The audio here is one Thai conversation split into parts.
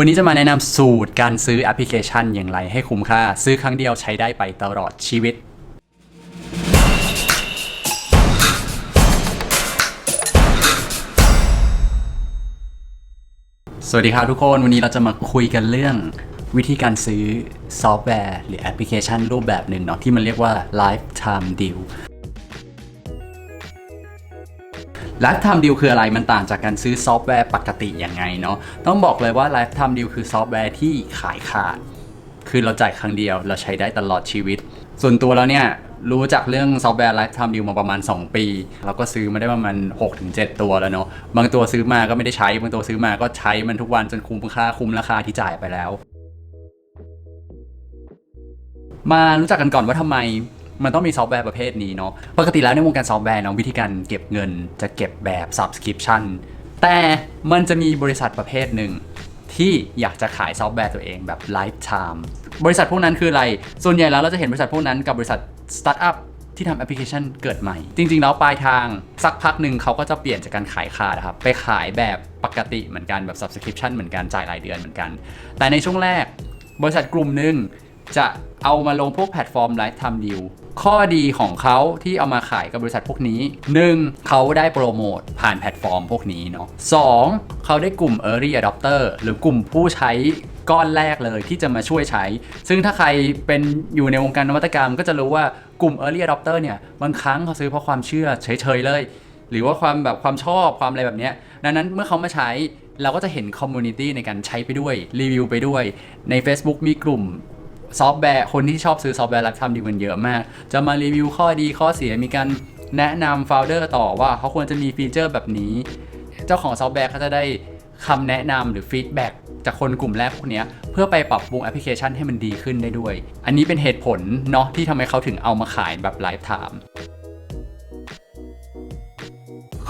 วันนี้จะมาแนะนำสูตรการซื้อแอปพลิเคชันอย่างไรให้คุ้มค่า ซื้อครั้งเดียวใช้ได้ไปตลอดชีวิตสวัสดีครับทุกคน วันนี้เราจะมาคุยกันเรื่องวิธีการซื้อซอฟต์แวร์ หรือแอปพลิเคชันรูปแบบหนึ่งเนาะที่มันเรียกว่า lifetime deal Lifetime Deal คืออะไรมันต่างจากการซื้อซอฟต์แวร์ปกติยังไงเนาะต้องบอกเลยว่า Lifetime Deal คือซอฟต์แวร์ที่ขายขาด คือเราจ่ายครั้งเดียว เราใช้ได้ตลอดชีวิต ส่วนตัวแล้วเนี่ยรู้จักเรื่องซอฟต์แวร์ Lifetime Deal มาประมาณ 2 ปี เราก็ซื้อมาได้ประมาณ 6-7 ตัวแล้วเนาะบางตัวซื้อมาก็ไม่ได้ใช้ บางตัวซื้อมาก็ใช้มันทุกวันจนคุ้มค่าคุ้มราคาที่จ่ายไปแล้ว มารู้จักกันก่อนว่าทำไม มันต้องมีซอฟต์แวร์ประเภทนี้เนาะปกติแล้วในวงการซอฟต์แวร์เนาะวิธีการเก็บเงินจะเก็บแบบ subscription แต่มันจะมีบริษัทประเภทหนึ่งที่อยากจะขายซอฟต์แวร์ตัวเองแบบ lifetime บริษัทพวกนั้นคืออะไร ส่วนใหญ่แล้วเราจะเห็นบริษัทพวกนั้นกับบริษัทสตาร์ทอัพที่ทำแอปพลิเคชันเกิดใหม่ จริง ๆ แล้วปลายทางสักพักหนึ่งเขาก็จะเปลี่ยนจากการขายขาดนะครับ ไปขายแบบปกติเหมือนกันแบบ subscription เหมือนกันจ่ายรายเดือนเหมือนกัน แต่ในช่วงแรกบริษัทกลุ่มหนึ่ง จะเอามาลงพวกแพลตฟอร์ม Lifetime Deal ข้อดีของเขาที่เอามาขายกับบริษัทพวกนี้ 1. เขาได้โปรโมทผ่านแพลตฟอร์มพวกนี้เนาะ 2. เขาได้กลุ่ม Early Adopter หรือกลุ่มผู้ใช้ก้อนแรกเลยที่จะมาช่วยใช้ ซึ่งถ้าใครเป็นอยู่ในวงการนวัตกรรม ก็จะรู้ว่ากลุ่ม Early Adopter เนี่ย บางครั้งเขาซื้อเพราะความเชื่อเฉยๆเลย หรือว่าความแบบความชอบความอะไรแบบนี้ดังนั้นเมื่อเขามาใช้เราก็จะเห็นคอมมูนิตี้ในการใช้ไปด้วยรีวิวไปด้วย ใน Facebook มีกลุ่ม ซอฟต์แวร์คนที่ชอบซื้อซอฟต์แวร์รับทำดีกันเยอะมาก จะมารีวิวข้อดีข้อเสียมีการแนะนำโฟลเดอร์ต่อว่าเขาควรจะมีฟีเจอร์แบบนี้ เจ้าของซอฟต์แวร์เขาจะได้คำแนะนำหรือฟีดแบ็กจากคนกลุ่มแรกพวกนี้เพื่อไปปรับปรุงแอปพลิเคชันให้มันดีขึ้นได้ด้วย อันนี้เป็นเหตุผลเนาะที่ทำให้เขาถึงเอามาขายแบบไลฟ์ไทม์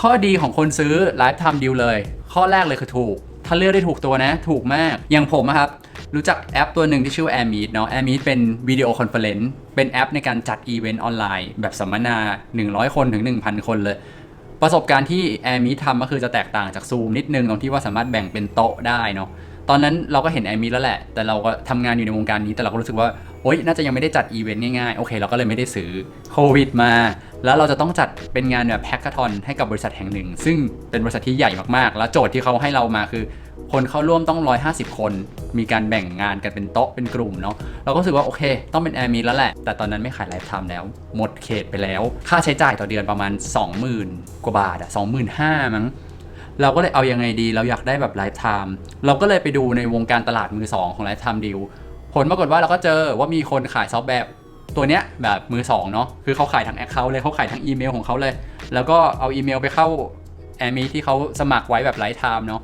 ข้อดีของคนซื้อไลฟ์ไทม์ดีลเลย ข้อแรกเลยคือถูก ถ้าเลือกได้ถูกตัวนะ ถูกมาก อย่างผมอะครับ รู้จักแอปตัวหนึ่งที่ชื่อ AirMeet เนาะ AirMeet เป็นวิดีโอคอนเฟอเรนซ์เป็นแอปในการจัดอีเวนต์ออนไลน์แบบสัมมนา 100 คนถึง 1,000 คนเลย ประสบการณ์ที่ AirMeet ทำก็คือจะแตกต่างจาก Zoom นิดนึงตรงที่ว่าสามารถแบ่งเป็นโต๊ะได้เนาะตอนนั้นเราก็เห็น AirMeet แล้วแหละ แต่เราก็ทำงานอยู่ในวงการนี้ แต่เราก็รู้สึกว่าโอ๊ยน่าจะยังไม่ได้จัดอีเวนต์ง่ายๆ โอเค เราก็เลยไม่ได้ซื้อโควิดมา แล้วเราจะต้องจัดเป็นงานแบบแฮกกอร์ทอนให้กับบริษัทแห่งหนึ่ง ซึ่งเป็นบริษัทที่ใหญ่มากๆ แล้วโจทย์ที่เขาให้เรามาคือ คนเข้าร่วมต้อง 150 คน มีการแบ่งงานกันเป็นโต๊ะเป็นกลุ่มเนาะเราก็รู้สึกว่าโอเค ต้องเป็นแอร์มีแล้วแหละ แต่ตอนนั้นไม่ขายไลฟ์ไทม์แล้ว หมดเขตไปแล้ว ค่าใช้จ่ายต่อเดือนประมาณ 20,000 กว่าบาทอะ25,000มั้งเราก็เลยเอายังไงดีเราอยากได้แบบไลฟ์ไทม์เราก็เลยไปดูในวงการตลาดมือสองของไลฟ์ไทม์ดีลผลปรากฏว่าเราก็เจอว่ามีคนขายซอฟต์แวร์ตัวเนี้ยแบบมือสองเนาะคือเขาขายทั้งแอคเคาท์เลยเขาขายทั้งอีเมลของเขาเลย แล้วก็เอาอีเมลไปเข้าแอร์มีที่เขาสมัครไว้แบบไลฟ์ไทม์เนาะ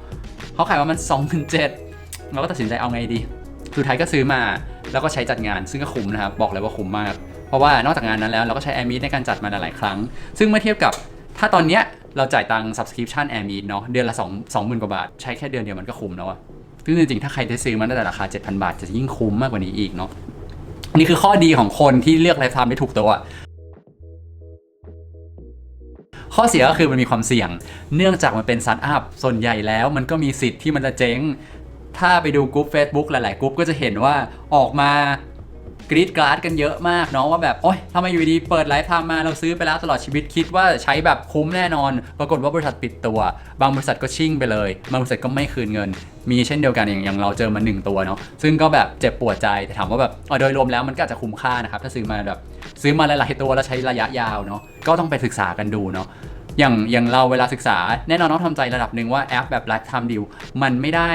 เขาขายว่ามัน2 7 0 0เราก็ตัดสินใจเอาไงดีสุดท้ายก็ซื้อมาแล้วก็ใช้จัดงาน ซึ่งก็คุ้มนะครับ บอกเลยว่าคุ้มมาก เพราะว่านอกจากงานนั้นแล้วเราก็ใช้ a i r m e e t ในการจัดมาหลายครั้ง ซึ่งเมื่อเทียบกับถ้าตอนเนี้ยเราจ่ายตังค์ subscription a i r m e e t เนาะเดือนละ2 20,000กว่าบาท ใช้แค่เดือนเดียวมันก็คุ้มแล้วอะซึ่งจริงๆ ถ้าใครได้ซื้อมันตั้งแต่ราคา 7,000 บาท จะยิ่งคุ้มมากกว่านี้อีกเนาะนี่คือข้อดีของคนที่เลือกไลฟ์ไทม์ได้ถูกตัว ข้อเสียก็คือมันมีความเสี่ยง เนื่องจากมันเป็นสตาร์ทอัพส่วนใหญ่แล้วมันก็มีสิทธิ์ที่มันจะเจ๊ง ถ้าไปดูกลุ่ม Facebook หลาย ๆกลุ่มก็จะเห็นว่าออกมา กรีดกราดกันเยอะมากเนาะว่าแบบโอ๊ยทำไมอยู่ดีเปิดไลฟ์ไทม์มาเราซื้อไปแล้วตลอดชีวิตคิดว่าใช้แบบคุ้มแน่นอน ปรากฏว่าบริษัทปิดตัว บางบริษัทก็ชิ่งไปเลยบางบริษัทก็ไม่คืนเงิน มีเช่นเดียวกันอย่างอย่างเราเจอมาหนึ่งตัวเนาะซึ่งก็แบบเจ็บปวดใจแต่ถามว่าแบบโดยรวมแล้วมันก็อาจจะคุ้มค่านะครับถ้าซื้อมาแบบซื้อมาหลายๆตัวแล้วใช้ระยะยาวเนาะก็ต้องไปศึกษากันดูเนาะอย่างอย่างเราเวลาศึกษาแน่นอนต้องทำใจระดับหนึ่งว่าแอปแบบ Lifetime Deal มันไม่ได้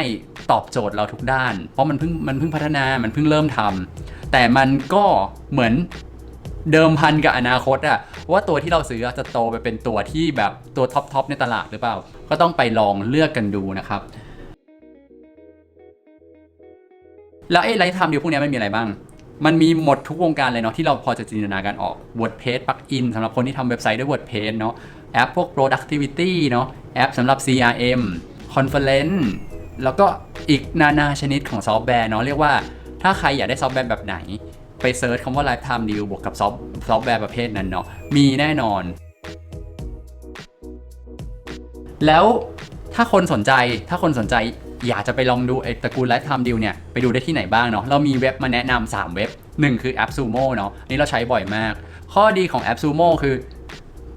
ตอบโจทย์เราทุกด้าน เพราะมันเพิ่งมันเพิ่งพัฒนามันเพิ่งเริ่มทำ แต่มันก็เหมือนเดิมพันกับอนาคตอะว่าตัวที่เราซื้อจะโตไปเป็นตัวที่แบบตัวท็อปทอปในตลาดหรือเปล่า ก็ต้องไปลองเลือกกันดูนะครับแล้วไอ้ไลฟ์ไทม์ดีลพวกนี้ยมันมีอะไรบ้าง มันมีหมดทุกวงการเลยเนาะที่เราพอจะจินตนาการออก WordPress plugin สำหรับคนที่ทำเว็บไซต์ด้วย WordPress เนาะแอปพวก productivity เนาะแอปสำหรับ CRM conference แล้วก็อีกนานาชนิดของซอฟต์แวร์เนาะเรียกว่า ถ้าใครอยากได้ซอฟต์แวร์แบบไหน ไปเซิร์ชคำว่า lifetime deal บวกกับซอฟต์ซอฟต์แวร์ประเภทนั้นเนาะมีแน่นอน แล้วถ้าคนสนใจถ้าคนสนใจอยากจะไปลองดูไอ้ตระกูล Lifetime Deal เนี่ยไปดูได้ที่ไหนบ้างเนาะเรามีเว็บมาแนะนำ3เว็บ 1 คือ AppSumo เนาะนนี่เราใช้บ่อยมาก ข้อดีของ AppSumo คือ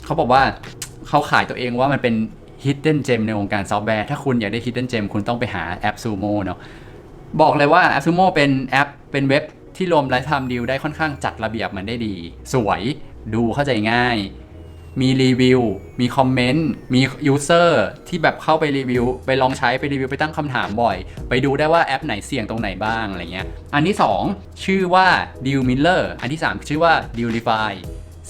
เขาบอกว่าเขาขายตัวเองว่ามันเป็น hidden gem ในวงการซอฟต์แวร์ ถ้าคุณอยากได้ hidden gem คุณต้องไปหา AppSumo เนาะ บอกเลยว่า a s u m o เป็นแอปเป็นเว็บที่รวมไลฟ์ไทม์ดีลได้ค่อนข้างจัดระเบียบมันได้ดี สวยดูเข้าใจง่าย มีรีวิว มีคอมเมนต์ มียูเซอร์ที่แบบเข้าไปรีวิว ไปลองใช้ไปรีวิวไปตั้งคำถามบ่อย ไปดูได้ว่าแอปไหนเสี่ยงตรงไหนบ้างอะไรเงี้ย อันที่ 2 ชื่อว่า Deal Miller อันที่ 3 ชื่อว่า Dealify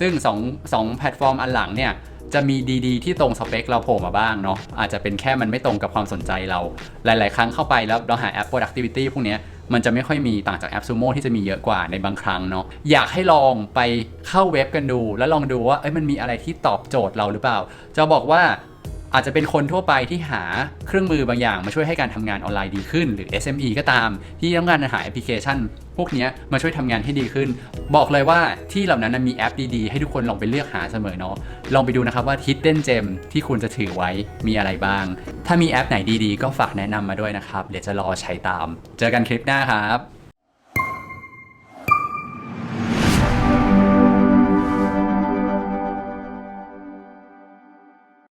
ซึ่ง2 2แพลตฟอร์มอันหลังเนี่ยจะมีดีๆ ที่ตรงสเปคเราโผล่มาบ้างเนาะอาจจะเป็นแค่มันไม่ตรงกับความสนใจเรา หลาย ๆ ครั้งเข้าไปแล้วเราหาแอป productivity พวกนี้มันจะไม่ค่อยมีต่างจากแอปซูโม่ที่จะมีเยอะกว่าในบางครั้งเนาะอยากให้ลองไปเข้าเว็บกันดู แล้วลองดูว่าเอ้ยมันมีอะไรที่ตอบโจทย์เราหรือเปล่า จะบอกว่า อาจจะเป็นคนทั่วไปที่หาเครื่องมือบางอย่างมาช่วยให้การทำงานออนไลน์ดีขึ้น หรือ SME ก็ตาม ที่ต้องการหาแอปพลิเคชัน พวกนี้มาช่วยทำงานให้ดีขึ้น บอกเลยว่าที่เหล่านั้นมีแอปดีๆ ให้ทุกคนลองไปเลือกหาเสมอเนาะลองไปดูนะครับว่า Hidden Gem ที่คุณจะถือไว้มีอะไรบ้าง ถ้ามีแอปไหนดีๆ ก็ฝากแนะนำมาด้วยนะครับเดี๋ยวจะรอใช้ตาม เจอกันคลิปหน้าครับ